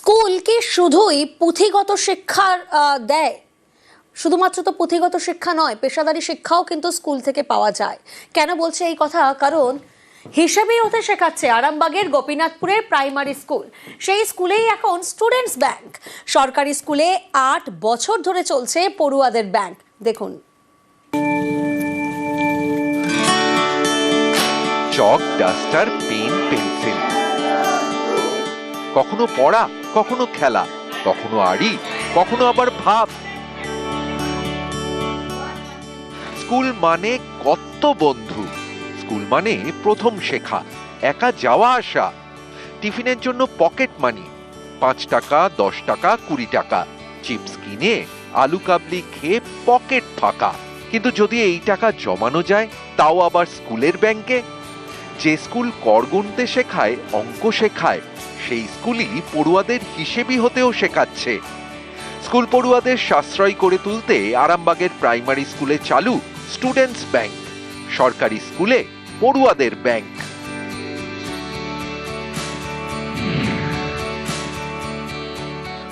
School কি শুধুই পুঁথিগত শিক্ষার দেয়। শুধুমাত্র তো পুঁথিগত শিক্ষা নয়, পেশাদারি শিক্ষাও কিন্তু স্কুল থেকে পাওয়া যায়। কেন বলছে এই কথা? কারণ হিসেবেই হতে শেখাচ্ছে আরামবাগের গোপীনাথপুরের প্রাইমারি স্কুল। সেই স্কুলেই এখন স্টুডেন্টস ব্যাংক। সরকারি স্কুলে আট বছর ধরে চলছে পড়ুয়াদের ব্যাংক। দেখুন। Chalk, duster, pen, pencil. কখনো পড়া কখনো খেলা, কখনো আড়ি, কখনো আবার ভাব। স্কুল মানে কত বন্ধু। স্কুল মানে প্রথম শেখা, একা যাওয়া আসা। টিফিনের জন্য পকেট মানি, পাঁচ টাকা, দশ টাকা, কুড়ি টাকা। চিপস কিনে, আলু কাবলি খেয়ে পকেট ফাঁকা। কিন্তু যদি এই টাকা জমানো যায়, তাও আবার স্কুলের ব্যাংকে। যে স্কুল কর গুনতে শেখায়, অঙ্ক শেখায় সেই স্কুলই পড়ুয়াদের হিসেবি হতেও শেখাচ্ছে। স্কুল পড়ুয়াদের সাশ্রয় করে তুলতে আরামবাগের প্রাইমারি স্কুলে চালু স্টুডেন্টস ব্যাংক, সরকারি স্কুলে পড়ুয়াদের ব্যাংক।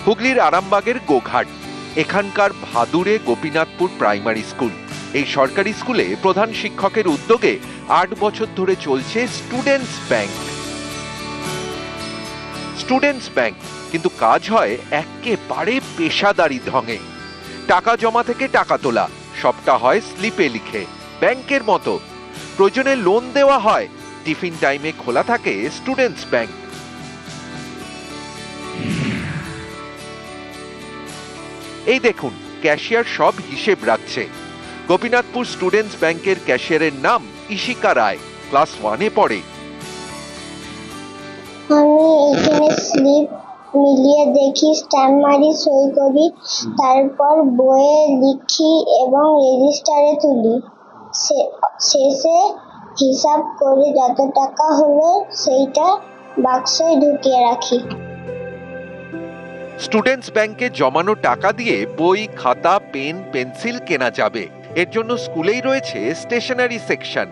হুগলির আরামবাগের গোঘাট, এখানকার ভাদুরে গোপীনাথপুর প্রাইমারি স্কুল। এই সরকারি স্কুলে প্রধান শিক্ষকের উদ্যোগে আট বছর ধরে চলছে স্টুডেন্টস ব্যাংক। স্টুডেন্টস ব্যাংক, কিন্তু কাজ হয় একেবারে পেশাদারি ঢঙে। টাকা জমা থেকে টাকা তোলা, সবটা হয় স্লিপে লিখে, ব্যাংকের মতো। প্রয়োজনে লোন দেওয়া হয়, টিফিন টাইমে খোলা থাকে স্টুডেন্টস ব্যাংক। এই দেখুন, ক্যাশিয়ার সব হিসেব রাখছে। গোপীনাথপুর স্টুডেন্টস ব্যাংকের ক্যাশিয়ারের নাম ইশিকা রায়, ক্লাস ওয়ানে পড়ে। এখানে স্লিপ মিলিয়ে দেখি স্ট্যাম্প মারি সই করি তারপর বইয়ে লিখি এবং রেজিস্টারে তুলি। শেষে হিসাব করে যত টাকা হলো সেইটা বাক্সে ঢুকিয়ে রাখি। স্টুডেন্টস ব্যাংকে জমানো টাকা দিয়ে বই, খাতা, পেন, পেন্সিল কেনা যাবে। এর জন্য স্কুলেই রয়েছে স্টেশনারি সেকশন।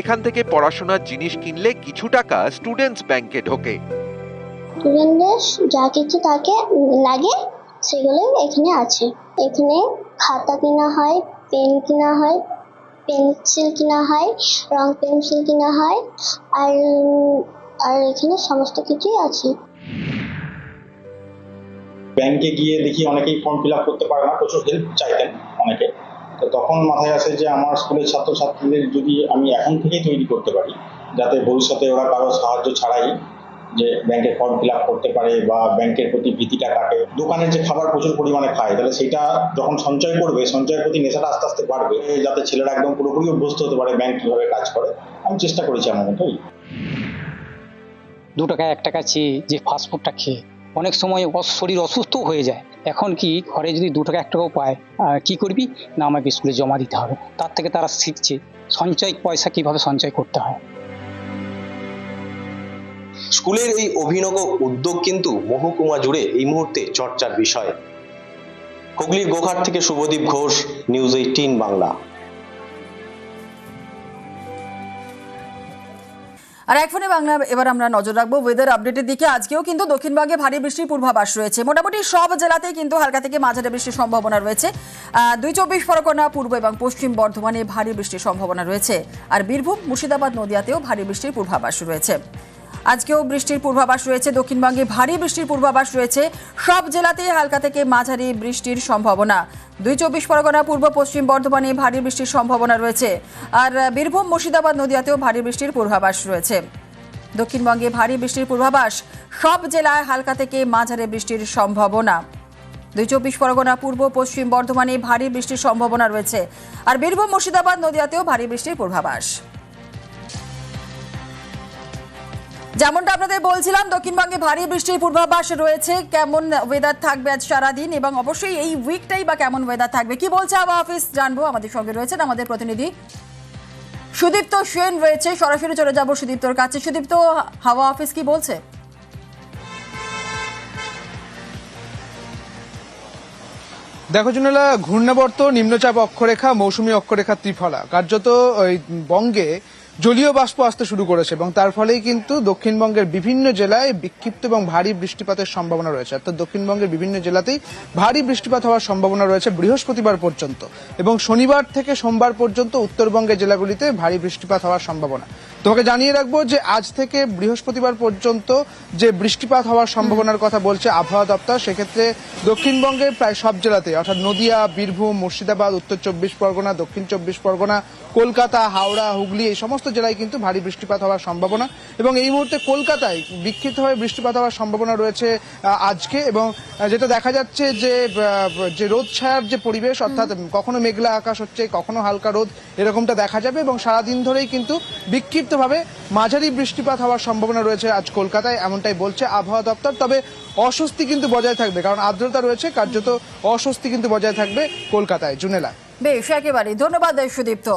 এখান থেকে পড়াশোনার জিনিস কিনলে কিছু টাকা স্টুডেন্টস ব্যাংকে ঢোকে। স্টুডেন্টদের যা কিছু থাকে লাগে সেগুলো এখানে আছে। এখানে খাতা কেনা হয় পেন কেনা হয় পেন্সিল কেনা হয় রং পেন্সিল কেনা হয়, আর আর এখানে সমস্ত কিছুই আছে। ব্যাংকে গিয়ে দেখি অনেকেই ফর্ম ফিল আপ করতে পারে না, প্রচুর হেল্প চাইতেন অনেকে। তো তখন মাথায় আসে যে আমার স্কুলের ছাত্রছাত্রীদের যদি আমি এখন থেকেই তৈরি করতে পারি, যাতে ভবিষ্যতে ওরা কারও সাহায্য ছাড়াই যে ব্যাংকের ফর্ম ফিল করতে পারে বা ব্যাংকের প্রতি ভীতিটা কাটে। দোকানের যে খাবার প্রচুর পরিমাণে খায়, তাহলে সেটা যখন সঞ্চয় করবে, সঞ্চয়ের প্রতি নেশাটা আস্তে আস্তে বাড়বে, যাতে ছেলেরা একদম পুরোপুরি অভ্যস্ত হতে পারে, ব্যাংক কীভাবে কাজ করে, আমি চেষ্টা করেছি আমার মতোই। দু টাকা এক টাকা চেয়ে যে ফাস্টফুডটা খেয়ে, অনেক সময় শরীর অসুস্থ হয়ে যায়। এখন কি ঘরে যদি দু টাকা এক টাকাও পায় কি করবি? না, আমাকে স্কুলে জমা দিতে হবে। তার থেকে তারা শিখছে সঞ্চয়, পয়সা কীভাবে সঞ্চয় করতে হয়। স্কুলের এই অভিনব উদ্যোগ কিন্তু মহকুমা জুড়ে এই মুহূর্তে চর্চার বিষয়। হুগলির গোঘাট থেকে শুভদীপ ঘোষ, নিউজ এইটিন বাংলা। আর এক বাংলা, এবার আমরা নজর রাখব ওয়েদার আপডেটের দিকে। আজকেও কিন্তু দক্ষিণবঙ্গে ভারী বৃষ্টির পূর্বাভাস রয়েছে। মোটামুটি সব জেলাতেই কিন্তু হালকা থেকে মাঝারি বৃষ্টির সম্ভাবনা রয়েছে। দুই চব্বিশ পরগনা, পূর্ব এবং পশ্চিম বর্ধমানে ভারী বৃষ্টির সম্ভাবনা রয়েছে। আর বীরভূম, মুর্শিদাবাদ, নদিয়াতেও ভারী বৃষ্টির পূর্বাভাস রয়েছে। আজকেও বৃষ্টির পূর্বাভাস রয়েছে। দক্ষিণবঙ্গে ভারী বৃষ্টির পূর্বাভাস রয়েছে। সব জেলাতেই হালকা থেকে মাঝারি বৃষ্টির সম্ভাবনা। দুই চব্বিশ পরগনা, পূর্ব, পশ্চিম বর্ধমানে ভারী বৃষ্টির সম্ভাবনা রয়েছে। আর বীরভূম, মুর্শিদাবাদ নদিয়াতেও ভারী বৃষ্টির পূর্বাভাস রয়েছে। দক্ষিণবঙ্গে ভারী বৃষ্টির পূর্বাভাস। সব জেলায় হালকা থেকে মাঝারি বৃষ্টির সম্ভাবনা। দুই চব্বিশ পরগনা, পূর্ব, পশ্চিম বর্ধমানে ভারী বৃষ্টির সম্ভাবনা রয়েছে। আর বীরভূম, মুর্শিদাবাদ নদিয়াতেও ভারী বৃষ্টির পূর্বাভাস। যেমনটা আপনাদের বলছিলাম, দক্ষিণবঙ্গে ভারী বৃষ্টির পূর্বাভাস রয়েছে। কেমন ওয়েদার থাকবে আজ সারাদিন এবং অবশ্যই এই উইকটাই বা কেমন ওয়েদার থাকবে? কি বলছে আবহাওয়া অফিস জানব, আমাদের সঙ্গে রয়েছেন আমাদের প্রতিনিধি সুদীপ্ত সেন রয়েছে। সরাসরি চলে যাব সুদীপ্তর কাছে। সুদীপ্ত, হাওয়া অফিস কি বলছে? দেখো জুনেলা, ঘূর্ণাবর্ত, নিম্নচাপ অক্ষরেখা, মৌসুমী অক্ষরেখা ত্রিফলা। কার্যত ওই বঙ্গে জলীয় বাষ্প আসতে শুরু করেছে এবং তার ফলেই কিন্তু দক্ষিণবঙ্গের বিভিন্ন জেলায় বিক্ষিপ্ত এবং ভারী বৃষ্টিপাতের সম্ভাবনা রয়েছে। অর্থাৎ দক্ষিণবঙ্গের বিভিন্ন জেলাতেই ভারী বৃষ্টিপাত হওয়ার সম্ভাবনা রয়েছে বৃহস্পতিবার পর্যন্ত এবং শনিবার থেকে সোমবার পর্যন্ত উত্তরবঙ্গের জেলাগুলিতে ভারী বৃষ্টিপাত হওয়ার সম্ভাবনা। তোমাকে জানিয়ে রাখব যে আজ থেকে বৃহস্পতিবার পর্যন্ত যে বৃষ্টিপাত হওয়ার সম্ভাবনার কথা বলছে আবহাওয়া দপ্তর, সেক্ষেত্রে দক্ষিণবঙ্গের প্রায় সব জেলাতে, অর্থাৎ নদিয়া, বীরভূম, মুর্শিদাবাদ, উত্তর চব্বিশ পরগনা, দক্ষিণ চব্বিশ পরগনা, কলকাতা, হাওড়া, হুগলি এই সমস্ত জেলায় কিন্তু ভারী বৃষ্টিপাত হওয়ার সম্ভাবনা এবং এই মুহূর্তে কলকাতায় বিক্ষিপ্তভাবে বৃষ্টিপাত হওয়ার সম্ভাবনা রয়েছে আজকে এবং যেটা দেখা যাচ্ছে যে যে রোদ ছায়ার যে পরিবেশ অর্থাৎ কখনো মেঘলা আকাশ হচ্ছে কখনো হালকা রোদ এরকমটা দেখা যাবে এবং সারাদিন ধরেই কিন্তু বিক্ষিপ্তভাবে মাঝারি বৃষ্টিপাত হওয়ার সম্ভাবনা রয়েছে আজ কলকাতায় এমনটাই বলছে আবহাওয়া দপ্তর। তবে অস্বস্তি কিন্তু বজায় থাকবে কারণ আর্দ্রতা রয়েছে কার্যত অস্বস্তি কিন্তু বজায় থাকবে কলকাতায়। জুনেলা। বেশ, একেবারেই। ধন্যবাদ, সুদীপ্ত।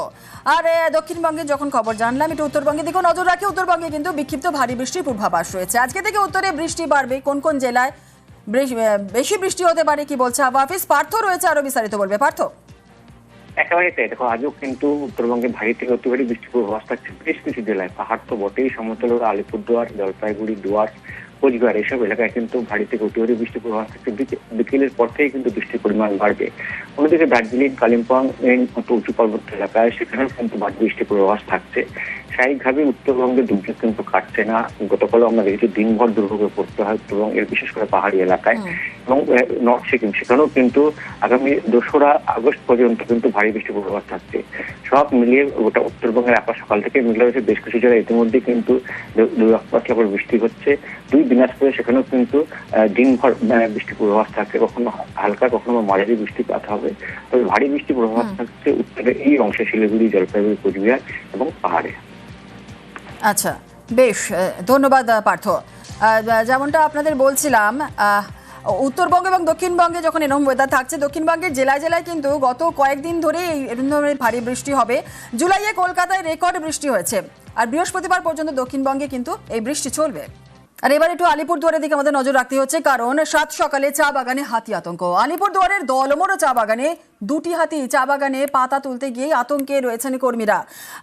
আর দক্ষিণবঙ্গে যখন খবর জানলাম, একটু উত্তরবঙ্গের দিকেও নজর রাখি, উত্তরবঙ্গে কিন্তু বিক্ষিপ্ত ভারী বৃষ্টির পূর্বাভাস রয়েছে। আজকে থেকে উত্তরে বৃষ্টি বাড়বে। কোন কোন জেলায় বেশি বৃষ্টি হতে পারে কি বলছে আবহাওয়া অফিস? পার্থ রয়েছে আরও বিস্তারিত বলবে। পার্থ? একেবারে তাই। দেখো, আজও কিন্তু উত্তরবঙ্গে ভারী থেকে অতি ভারী বৃষ্টির পূর্বাভাস থাকছে। বেশ কিছু জেলায়। পাহাড় তো বটেই, সমতল আলিপুরদুয়ার, জলপাইগুড়ি দুয়ার কোচবিহার এসব এলাকায় কিন্তু ভারী থেকে অতি ভারী বৃষ্টির পূর্বাভাস থাকছে বিকেলের পর থেকে কিন্তু বৃষ্টির পরিমাণ বাড়বে। অন্যদিকে দার্জিলিং, কালিম্পং এর মতো উঁচু পার্বত্য এলাকায় সেখানেও কিন্তু ভারী বৃষ্টির পূর্বাভাস থাকছে। স্বাভাবিকভাবে উত্তরবঙ্গে দুর্যোগ কিন্তু কাটছে না। গতকালও আমরা দেখেছি দিনভর দুর্ভোগে পড়তে হয় এবং এর বিশেষ করে পাহাড়ি এলাকায়। এবং নর্থ সিকিম সেখানেও কিন্তু আগামী দোসরা আগস্ট পর্যন্ত কিন্তু ভারী বৃষ্টির পূর্বাভাস থাকছে। সব মিলিয়ে গোটা উত্তরবঙ্গের আকাশ সকাল থেকে মেঘলা হয়েছে বেশ কিছু জায়গায় ইতিমধ্যে কিন্তু দুই করে বৃষ্টি হচ্ছে। দুই দিনাজপুরে সেখানেও কিন্তু দিনভর আহ, বৃষ্টির পূর্বাভাস থাকছে কখনো হালকা কখনো মাঝারি বৃষ্টিপাত হবে। তবে ভারী বৃষ্টির পূর্বাভাস থাকছে উত্তরের এই অংশে শিলিগুড়ি জলপাইগুড়ি কোচবিহার এবং পাহাড়ে। আচ্ছা বেশ ধন্যবাদ পার্থ। যেমনটা আপনাদের বলছিলাম আহ, উত্তরবঙ্গ এবং দক্ষিণবঙ্গে যখন এরকম ওয়েদার থাকছে, দক্ষিণবঙ্গের জেলায় জেলায় কিন্তু গত কয়েকদিন ধরে এই এরকম ধরনের ভারী বৃষ্টি হবে। জুলাইয়ে কলকাতায় রেকর্ড বৃষ্টি হয়েছে। আর বৃহস্পতিবার পর্যন্ত দক্ষিণবঙ্গে কিন্তু এই বৃষ্টি চলবে। আর এবার একটু আলিপুরদুয়ারের দিকে আমাদের নজর রাখতে হচ্ছে, কারণ সাত সকালে চা বাগানে হাতি আতঙ্ক। আলিপুরদুয়ারের দলমোড় চা বাগানে দুটি হাতি চা বাগানে পাতা তুলতে গিয়ে আতঙ্কে রয়েছেন কর্মীরা।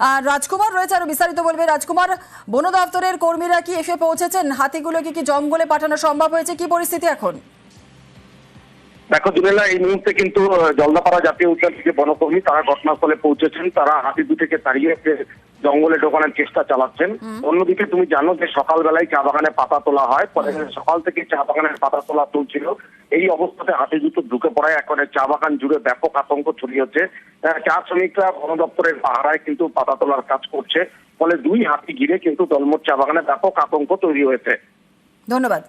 আর রাজকুমার রয়েছে, আরও বিস্তারিত বলবে রাজকুমার। বন দপ্তরের কর্মীরা কি এসে পৌঁছেছেন? হাতিগুলোকে কি জঙ্গলে পাঠানো সম্ভব হয়েছে? কি পরিস্থিতি এখন? দেখো দুলেলা এই মুহূর্তে কিন্তু জলদাপাড়া জাতীয় উদ্যান থেকে বনকর্মী তারা ঘটনাস্থলে পৌঁছেছেন। তারা হাতি দুটিকে তাড়িয়ে জঙ্গলে ঢোকানোর চেষ্টা চালাচ্ছেন। অন্যদিকে তুমি জানো যে সকালবেলায় চা বাগানে পাতা তোলা হয়। পরে সকাল থেকে চা বাগানের পাতা তোলা চলছিল। এই অবস্থাতে হাতি দুটো ঢুকে পড়ায়। এখন চা বাগান জুড়ে ব্যাপক আতঙ্ক ছড়িয়েছে চা শ্রমিকরা বন দপ্তরের পাহারায় কিন্তু পাতা তোলার কাজ করছে। ফলে দুই হাতি ঘিরে কিন্তু দলমোট চা বাগানে ব্যাপক আতঙ্ক তৈরি হয়েছে। ধন্যবাদ।